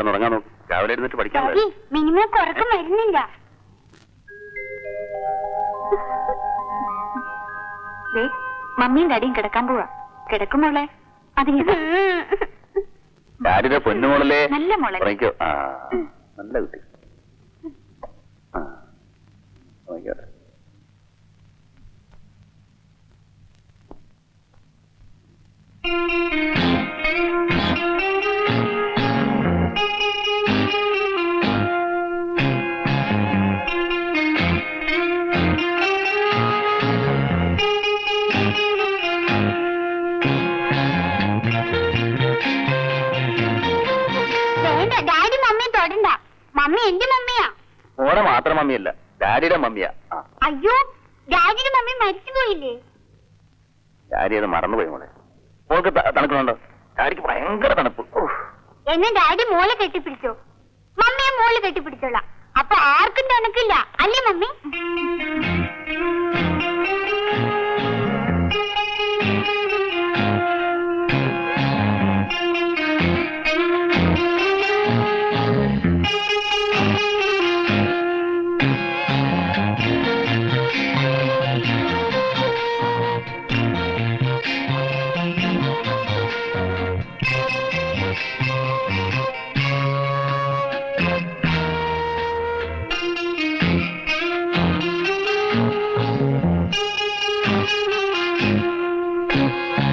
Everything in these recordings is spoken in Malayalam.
കിടന്നുറങ്ങാൻ നോക്കും. രാവിലെ എഴുന്നേറ്റ് പഠിക്കാൻ ഡാഡി മിനിമം കുറക്കം വരുന്നില്ല മമ്മിയും ഡാഡിയും കിടക്കാൻ പോവാ. കിടക്കുമോളെ അതിന് ഡാഡിയുടെ പൊന്നുമോളല്ലേ നല്ല മോളെ. നല്ല കുട്ടി. മാത്രം മമ്മിയല്ല. ഡാഡിയുടെ മമ്മിയാ. അയ്യോ ഡാഡിയുടെ മമ്മി മരിച്ചുപോയില്ലേ ഡാഡി അത് മറന്നുപോയി മോളെ. മോൾക്ക് തണുക്കുന്നുണ്ടോ? ഡാഡിക്ക് ഭയങ്കര തണുപ്പ്. എന്നെ ഡാഡി മോളെ കെട്ടിപ്പിടിച്ചോ? മമ്മിയെ മോൾ കെട്ടിപ്പിടിച്ചോളാം. അപ്പൊ ആർക്കും തണുക്കില്ല. അല്ലേ മമ്മി?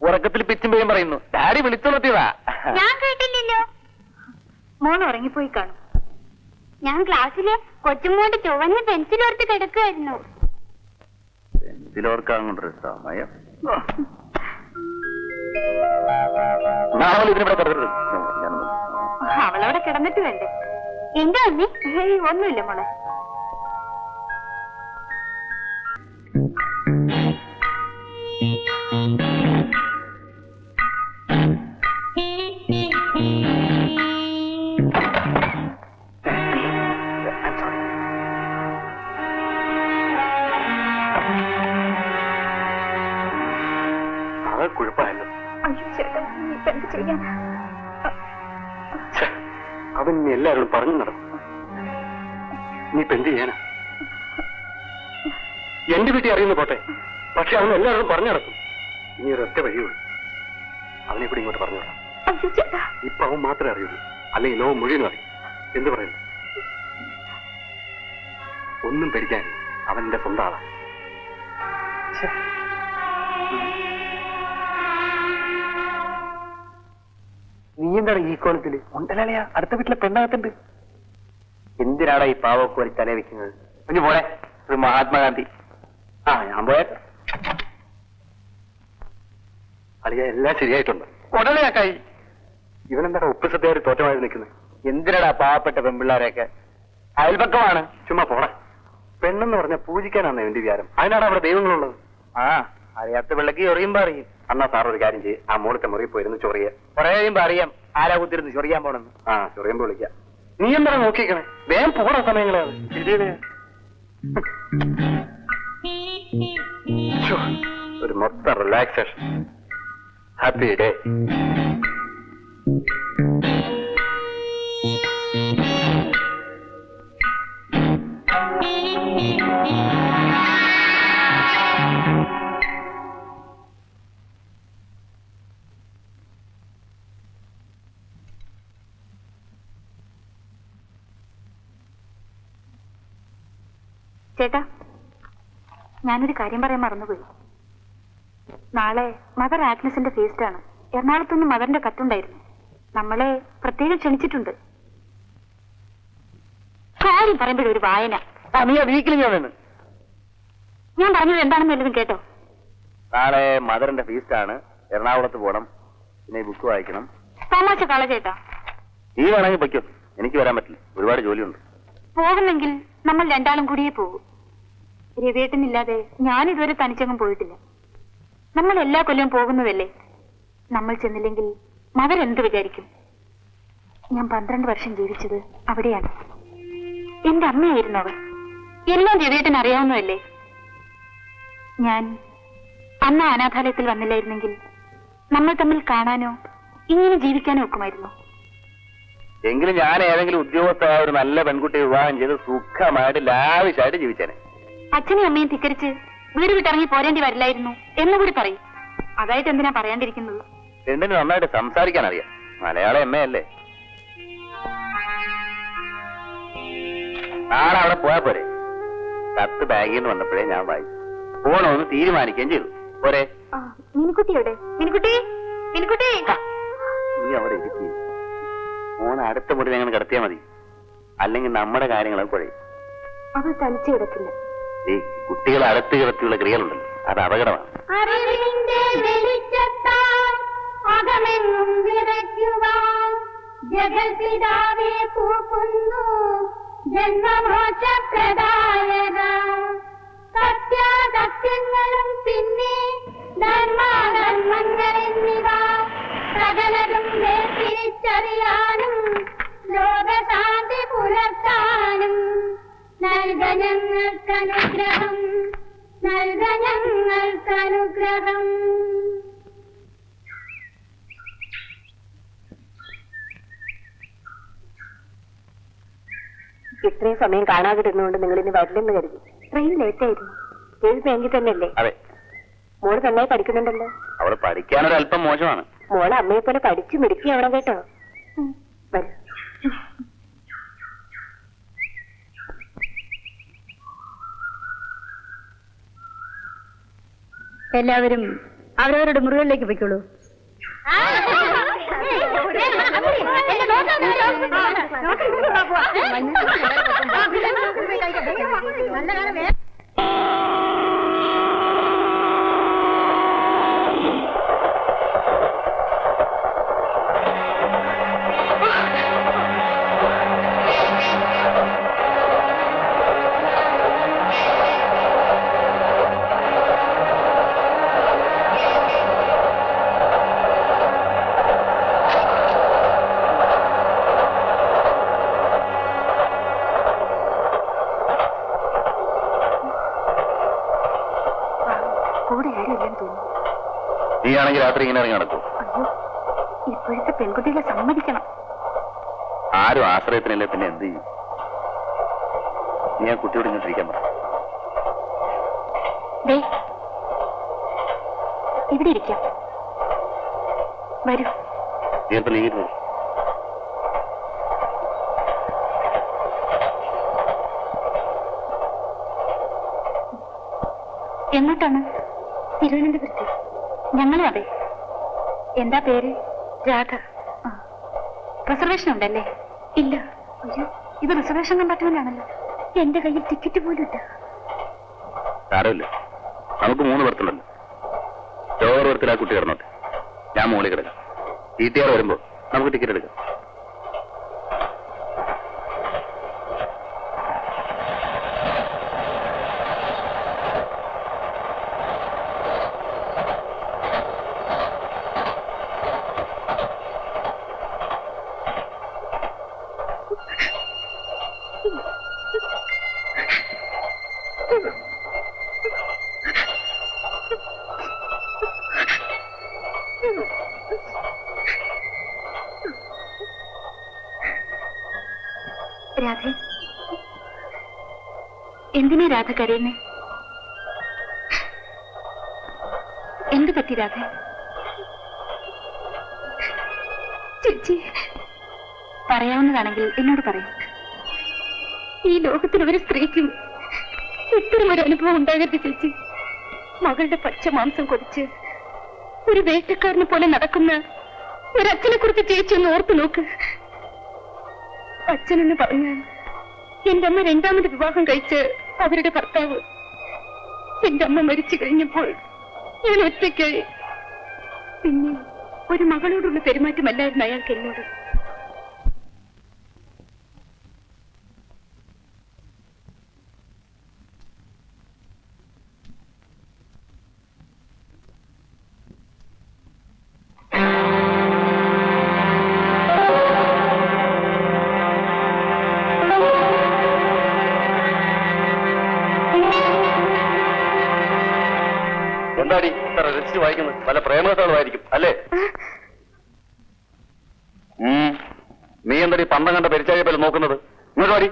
ഉറക്കത്തിൽ പിച്ചും പേയും പറയുന്നു. ഡാഡി വിളിച്ചുണർത്തിയതാ ഞാൻ കേട്ടില്ലല്ലോ. മോൻ ഉറങ്ങിപ്പോയി കാണും. ഞാൻ ക്ലാസ്സിൽ കൊച്ചുമോണ്ട് ചുവന്ന പെൻസിൽ ഓർത്ത് കിടക്കുമായിരുന്നു പെൻസിൽ കൊണ്ടൊരു സമയം. അവളവിടെ കിടന്നിട്ട് വേണ്ടേ? എന്താ അമ്മി ഒന്നുമില്ല മോളെ. അവൻ ഇനി എല്ലാവരോടും പറഞ്ഞു നടക്കും. നീ ഇപ്പൊ എന്ത് ചെയ്യാനാ? എന്റെ വീട്ടിൽ അറിയുന്ന പോട്ടെ. പക്ഷെ അവൻ എല്ലാവരോടും പറഞ്ഞു നടക്കും. ഇനി ഒരൊറ്റ വഴിയുള്ളൂ അവനെ കൂടി ഇങ്ങോട്ട് പറഞ്ഞു വിടാം. ഇപ്പൊ അവൻ മാത്രമേ അറിയുള്ളൂ. അല്ലെങ്കിൽ ലോകം മുഴുവനും അറിയും. എന്ത് പറയുന്നു? ഒന്നും പേടിക്കാൻ അവൻ എന്റെ സ്വന്തം ആളാ. നീ ഈ കോലത്തിൽ? ഉണ്ടലളിയാ അടുത്ത വീട്ടിലെ പെണ്ണകത്തുണ്ട്. എന്തിനാടാ ഈ പാവക്കോരി തല വെക്കുന്നത്? കുഞ്ഞു പോലെ ഒരു മഹാത്മാഗാന്ധി. ആ ഞാൻ പോയേക്കാം അളിയ എല്ലാം ശരിയായിട്ടുണ്ട്. ഉടലെയാക്കായി ഇവനെന്താടാ ഉപ്പ് സദ്യയായിട്ട് തോറ്റമായി നിൽക്കുന്നത് എന്തിനാടാ പാവപ്പെട്ട പെൺപിള്ളാരെയൊക്കെ? അയൽപക്കമാണ്. ചുമ്മാ പോടാ. പെണ്ണെന്ന് പറഞ്ഞ പൂജിക്കാനാണ് എന്റെ വിചാരം. അതിനാണ് അവിടെ ദൈവങ്ങളുള്ളത്. ആ അറിയാത്ത പിള്ളക്ക് ചൊറിയുമ്പോ അറിയും. അന്നാ സാർ ഒരു കാര്യം ചെയ്യും. ആ മോളത്തെ മുറി പോയിരുന്നു ചൊറിയ. കുറെ കഴിയുമ്പോ അറിയാം. ആരാ കുത്തിരുന്ന് ചൊറിയാൻ പോണെന്ന്. ആ ചൊറിയുമ്പോ വിളിക്കാം. നീ എന്താ നോക്കിക്കണേ വേഗം പോണ സമയങ്ങളാണ് ഒരു മൊത്തം റിലാക്സേഷൻ ഹാപ്പി ഡേ ചേട്ടാ ഞാനൊരു കാര്യം പറയാൻ മറന്നുപോയി. നാളെ മദർ ആഗ്നസിന്റെ ഫീസ്റ്റ് ആണ്. എറണാകുളത്തുനിന്ന് മദറിന്റെ കത്തുണ്ടായിരുന്നു. നമ്മളെ പ്രത്യേകം ക്ഷണിച്ചിട്ടുണ്ട്. കാര്യം പറയുമ്പോഴൊരു ഒരു വായന. ഞാൻ പറഞ്ഞത് എന്താണെന്ന് വല്ലതും കേട്ടോ? നാളെ മദറിന്റെ ഫീസ്റ്റ് ആണ്. എറണാകുളത്ത് പോകണം പിന്നെ ബുക്ക് വായിക്കണം. തമാശ കള ചേട്ടാ. ഈ വേണമെങ്കിൽ പൊയ്ക്കോ. എനിക്ക് വരാൻ പറ്റില്ല. ഒരുപാട് ജോലിയുണ്ട്. പോകുന്നെങ്കിൽ നമ്മൾ രണ്ടാളും കൂടിയേ പോകൂ രവിയേട്ടനില്ലാതെ ഞാൻ ഇതുവരെ തനിച്ചങ്ങും പോയിട്ടില്ല. നമ്മൾ എല്ലാ കൊല്ലവും പോകുന്നതല്ലേ? നമ്മൾ ചെന്നില്ലെങ്കിൽ മകൻ എന്ത് വിചാരിക്കും? ഞാൻ പന്ത്രണ്ട് വർഷം ജീവിച്ചത് അവിടെയാണ്. എന്റെ അമ്മയായിരുന്നു അവർ എല്ലാം രവിയേട്ടൻ അറിയാവുന്നതല്ലേ? ഞാൻ അന്ന് അനാഥാലയത്തിൽ വന്നില്ലായിരുന്നെങ്കിൽ നമ്മൾ തമ്മിൽ കാണാനോ ഇങ്ങനെ ജീവിക്കാനോ ഒക്കുമായിരുന്നു. എങ്കിലും ഞാൻ ഏതെങ്കിലും ഉദ്യോഗസ്ഥ ഒരു നല്ല പെൺകുട്ടിയെ വിവാഹം ചെയ്ത് സുഖമായിട്ട് ലാവിശായിട്ട് ജീവിച്ചേനെ. അച്ഛനെയും അമ്മയും ധിക്കരിച്ച് വീട് വിട്ടിറങ്ങി പോരേണ്ടി വരില്ലായിരുന്നു എന്നുകൂടി പറയും. അതായിട്ട് എന്തിനാ പറയാണ്ടിരിക്കുന്നത്? എന്തിനു നന്നായിട്ട് സംസാരിക്കാൻ അറിയാം. മലയാള അമ്മയല്ലേ? നാളെ അവിടെ പോയാ പോരെ. കത്ത് ബാഗിൽ നിന്ന് വന്നപ്പോഴേ ഞാൻ വായിച്ചു പോണോന്ന് തീരുമാനിക്കുകയും ചെയ്തു. പോരെ. മിനിക്കുട്ടി മിനിക്കുട്ടി? നീ അവിടെ ഇരിക്കും. മോനെ അടുത്ത മുറി ഞങ്ങൾ കിടത്തിയാൽ മതി. അല്ലെങ്കിൽ നമ്മുടെ കാര്യങ്ങളൊക്കെ കുഴയും. അവൾ തനിച്ചു കിടക്കില്ല. കുട്ടികളെ അടുത്ത് കിടത്തിയുള്ള ക്രിയകളുണ്ടല്ലോ. അത് അപകടമാണ്. ജഗൽപിതാവെ പൂക്കുന്നു. ജന്മമോക്ഷപ്രദായക സത്യാസത്യങ്ങളും പിന്നെ ധർമാധർമ്മങ്ങൾ എന്നിവ സകലതും വേർതിരിച്ചറിയാനും ലോകശാന്തി പുലർത്താൻ ഞങ്ങൾക്കനുഗ്രഹം നൽക ഞങ്ങൾക്കനുഗ്രഹം ഇത്രയും സമയം കാണാതിരുന്നുകൊണ്ട് നിങ്ങൾ ഇനി വരില്ലെന്ന് കരുതി. ട്രെയിൻ ലേറ്റ് ആയിരുന്നു ഏത് ബാങ്കിൽ തന്നെയല്ലേ? അതെ. മോൾ നന്നായി പഠിക്കുന്നുണ്ടല്ലോ. അവൾ പഠിക്കാനൊരല്പം മോശമാണ്. മോൾ അമ്മയെ പോലെ പഠിച്ചു മിടുക്കിയാവണം കേട്ടോ. വരൂ. എല്ലാവരും അവരവരുടെ മുറികളിലേക്ക് പോയിക്കോളൂ കൂടെ ആണെങ്കിൽ രാത്രി ഇങ്ങനെ ഇറങ്ങി നടക്കും. ഇപ്പോഴത്തെ പെൺകുട്ടികളെ സമ്മതിക്കണം. ആരും ആശ്രയത്തിനല്ലേ പിന്നെ എന്ത് ചെയ്യും? ഞാൻ കുട്ടിയോട് ഇങ്ങോട്ടിരിക്കാൻ പറ. ഇവിടെ ഇരിക്കാം. വരൂ. നീ അല്പം നീങ്ങിട്ട് എങ്ങോട്ടാണ്? തിരുവനന്തപുരത്ത്? ഞങ്ങളും അതെ. എന്താ പേര്? രാധ. റിസർവേഷൻ ഉണ്ടല്ലേ ഇല്ല. അയ്യോ ഇത് റിസർവേഷൻ കമ്പാർട്ട്മെന്റാണല്ലോ. എന്റെ കയ്യിൽ ടിക്കറ്റ് പോലും ഇല്ല. സാരമില്ല നമുക്ക് മൂന്ന് പേർത്തുണ്ടല്ലോ ലോവർ ബർത്തിൽ ആ കുട്ടി കിടന്നോട്ടെ. ഞാൻ മുകളിൽ കിടക്കാം. വീട്ടുകാർ വരുമ്പോ നമുക്ക് ടിക്കറ്റ് എടുക്കാം. എന്തിനാ രാധ കരയുന്നേ? എന്ത് പറ്റി രാധ? ചേച്ചി പറയാവുന്നതാണെങ്കിൽ എന്നോട് പറയൂ. ഈ ലോകത്തിൽ ഒരു സ്ത്രീക്കും ഒരു അനുഭവം ഉണ്ടാകരുത് ചേച്ചി. മകളുടെ പച്ച മാംസം കൊതിച്ച് ഒരു വേട്ടക്കാരനെ പോലെ നടക്കുന്ന ഒരച്ഛനെ കുറിച്ച് ചേച്ചി ഒന്ന് ഓർത്തു നോക്ക്. അച്ഛനെന്ന് പറഞ്ഞാൽ എന്റെ അമ്മ രണ്ടാമത് വിവാഹം കഴിച്ച് അവരുടെ ഭർത്താവ് എന്റെ അമ്മ മരിച്ചു കഴിഞ്ഞപ്പോൾ ഞാൻ ഒറ്റയ്ക്കായി. പിന്നെ ഒരു മകളോടുള്ള പെരുമാറ്റമല്ലായിരുന്നു അയാൾക്ക് എന്നോട്. ഇത്ര രചിച്ച് വായിക്കുന്നത് പല പ്രേമകഥകളുമായിരിക്കും അല്ലേ. നീ എന്തടി പന്തം കണ്ട പെരിച്ചായ പോലെ നോക്കുന്നത്? ഇങ്ങോട്ട് വാടി.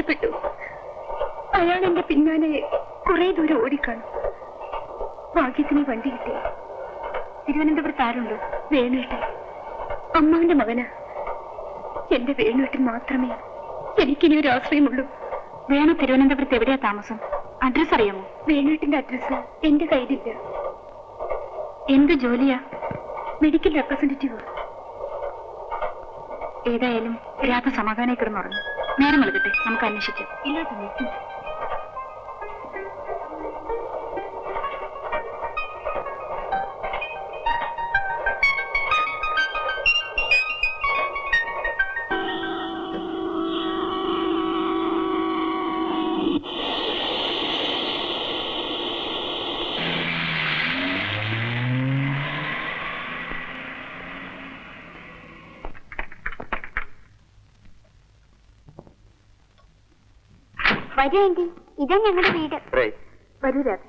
രക്ഷപ്പെട്ടു. അയാൾ എന്റെ പിന്നാലെ കുറെ ദൂരം ഓടിക്കാണു. ഭാഗ്യത്തിന് വണ്ടി കിട്ടി. തിരുവനന്തപുരത്ത് ആരുണ്ടോ? വേണുവേട്ടൻ അമ്മാവിന്റെ മകന്. എന്റെ വേണുവേട്ടൻ മാത്രമേ എനിക്കിനി ഒരു ആശ്രയമുള്ളൂ. വേണു തിരുവനന്തപുരത്ത് എവിടെയാ താമസം? അഡ്രസ് അറിയാമോ? വേണുവേട്ടന്റെ അഡ്രസ് എന്റെ കയ്യിലില്ല. എന്ത് ജോലിയാ? Medical representative. ഏതായാലും രാത്രി സമാധാനം കിടന്നുറങ്ങും. നേരം വെളുക്കട്ടെ. നമുക്ക് അന്വേഷിക്കാം. ഇല്ലാത്ത വരൂ ആന്റി ഇതാ ഞങ്ങളുടെ വീട്. വരൂ രാധ.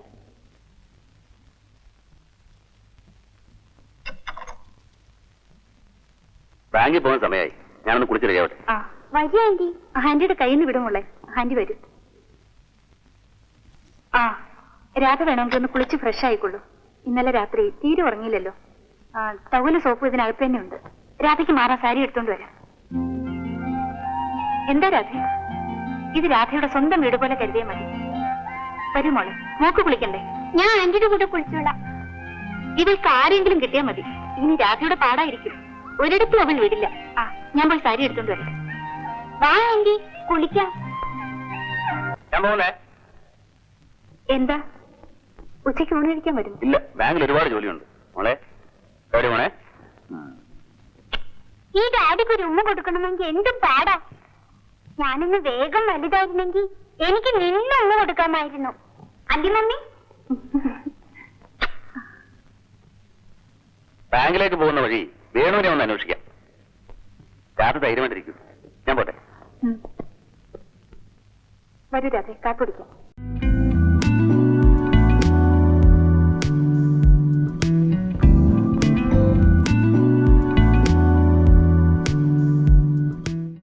ബാങ്കിൽ പോകുന്ന സമയമായി ഞാനൊന്ന് കുളിച്ച് റെഡിയാവട്ടെ ആ വരൂ ആന്റി ആന്റിയുടെ കയ്യിൽ നിന്ന് വിടുമുള്ളേ ആന്റി വരും. ആ രാധ വേണമെങ്കിൽ ഒന്ന് കുളിച്ച് ഫ്രഷ് ആയിക്കൊള്ളൂ. ഇന്നലെ രാത്രി തീരെ ഉറങ്ങിയില്ലല്ലോ. ആ ടവൽ സോപ്പ് ഇതിനകത്ത് തന്നെ ഉണ്ട്. രാധയ്ക്ക് മാറാൻ സാരി എടുത്തോണ്ട് വരാം. എന്താ രാധ? ഇത് രാധയുടെ സ്വന്തം വീട് പോലെ കരുതിയ മതി. വരൂ മോളെ മൂക്ക് കുളിക്കണ്ടേ? ഞാൻ എന്റെ കൂടെ കുളിച്ചോളാം. ഇതിൽ ആരെങ്കിലും കിട്ടിയാൽ മതി. ഇനി രാധയുടെ പാടായിരിക്കും. ഒരിടത്തും അവൻ വിടില്ല. ആ ഞാൻ പോയി സാരി എടുത്തോണ്ട് വരട്ടെ. വാ ആന്റി. കുളിക്കാം. എന്താ? ഉച്ചയ്ക്ക് ഊണ് കഴിക്കാൻ വരും ഇല്ല ബാങ്കിൽ ഒരുപാട് ജോലിയുണ്ട്. മോളെ മോളെ. ഈ ഡാഡിക്ക് ഒരു ഉമ്മ കൊടുക്കണമെങ്കിൽ എന്തും പാടാ. ഞാനൊന്ന് വേഗം വലുതായിരുന്നെങ്കിൽ എനിക്ക് നിന്നൊന്ന് കൊടുക്കാമായിരുന്നു. അല്ലേ മമ്മി? ബാങ്കിലേക്ക് പോകുന്ന വഴി വേണുവിനെ ഒന്ന് അന്വേഷിക്കാം. രാത്രി ധൈര്യമായിട്ടിരിക്കും. ഞാൻ പോട്ടെ. വരൂ രാധേ കാക്കുടിക്കാം